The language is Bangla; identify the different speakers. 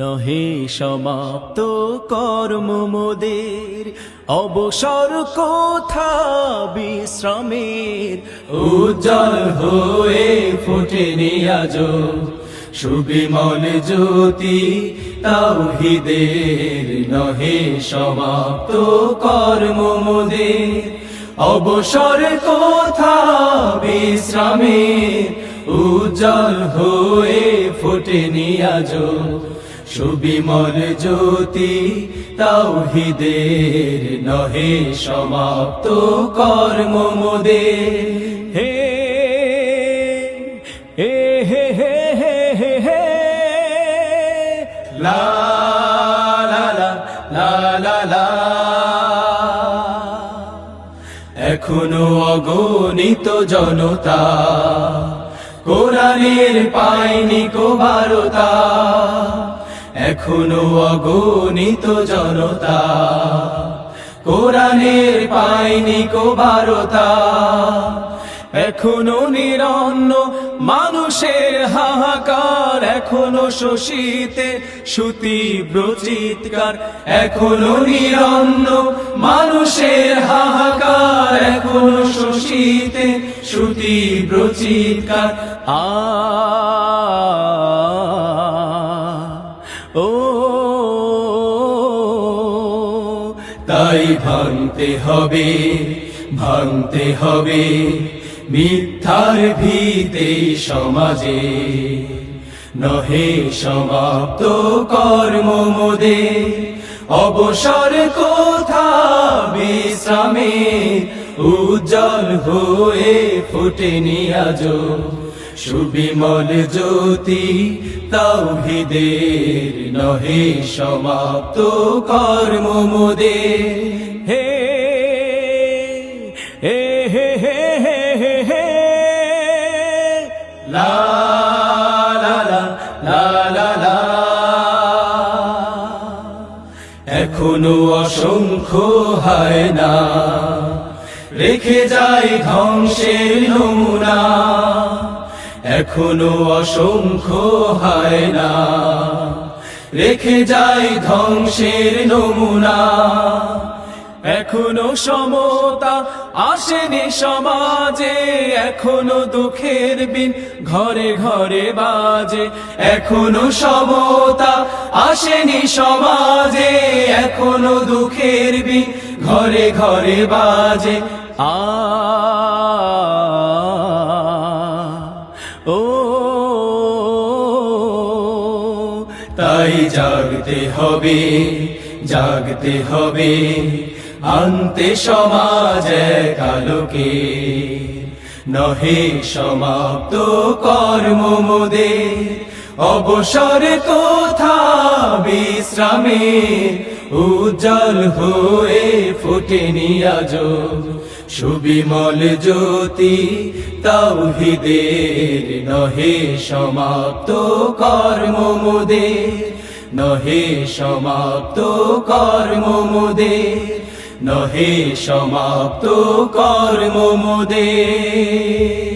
Speaker 1: নহে সমাপ্ত কর্ম মোদের। অবসর কোথা বিশ্রামের।
Speaker 2: উজ্জ্বল হয়ে ফোটে নিয়াজ সুবিমল জ্যোতি তাওহিদের নহে সমাপ্ত কর্ম মোদের। অবসর কোথা বিশ্রামের। উজ্জ্বল হয়ে ফোটে নিয়াজ সুবিমল জ্যোতি, তাওহিদের নহে সমাপ্ত কর্ম মোদের
Speaker 1: হে হে হে হে হে হে
Speaker 2: লা লা লা লা এখনও অগণিত জনতা, কোরআনের পায়নি কো বারতা। এখনও অগণিত জনতা। কোরআনের পায়নি কো বারতা
Speaker 1: এখনও নিরন্ন মানুষের হাহাকার। এখনও শোষিতে সুতীব্র চিৎকার।
Speaker 2: এখনও নিরন্ন মানুষের হাহাকার। এখনও শোষিতে সুতীব্র চিৎকার।
Speaker 1: আ
Speaker 2: তাই ভাঙতে হবে ভাঙতে হবে মিথ্যার ভিতে সমাজে। নহে সমাপ্ত কর্ম মোদে, অবসর কোথা বিশ্রামে, উজ্জ্বল হয়ে ফুটে নিয়াজ। সুবিমল জ্যোতি তাওহিদের নহে সমাপ্ত কর্ম মোদের
Speaker 1: হে হে হে হে হে হে। হে
Speaker 2: লা লা লা। এখনও অসংখ্য হয় না। রেখে যায় ধ্বংসের নমুনা। এখনও অসংখ্য হয় না রেখে যায় ধ্বংসের নমুনা।
Speaker 1: এখনও সমতা আসেনি সমাজে, এখনও দুঃখের বিন ঘরে ঘরে বাজে।
Speaker 2: এখনও সমতা আসেনি সমাজে, এখনও দুঃখের বিন ঘরে ঘরে বাজে।
Speaker 1: আ
Speaker 2: তাই জাগতে হবে জাগতে হবে। আনতে সমাজ কালোকে নহে সমাপ্ত কর্ম মোদে। অবসর কোথা বিশ্রামে? উজ্জ্বল হয়ে ফুটে নিয়াজ। সুবিমল জ্যোতি তাওহিদের নহে সমাপ্ত কর্ম মোদের। নহে সমাপ্ত কর্ম মোদের। নহে সমাপ্ত কর্ম মোদের।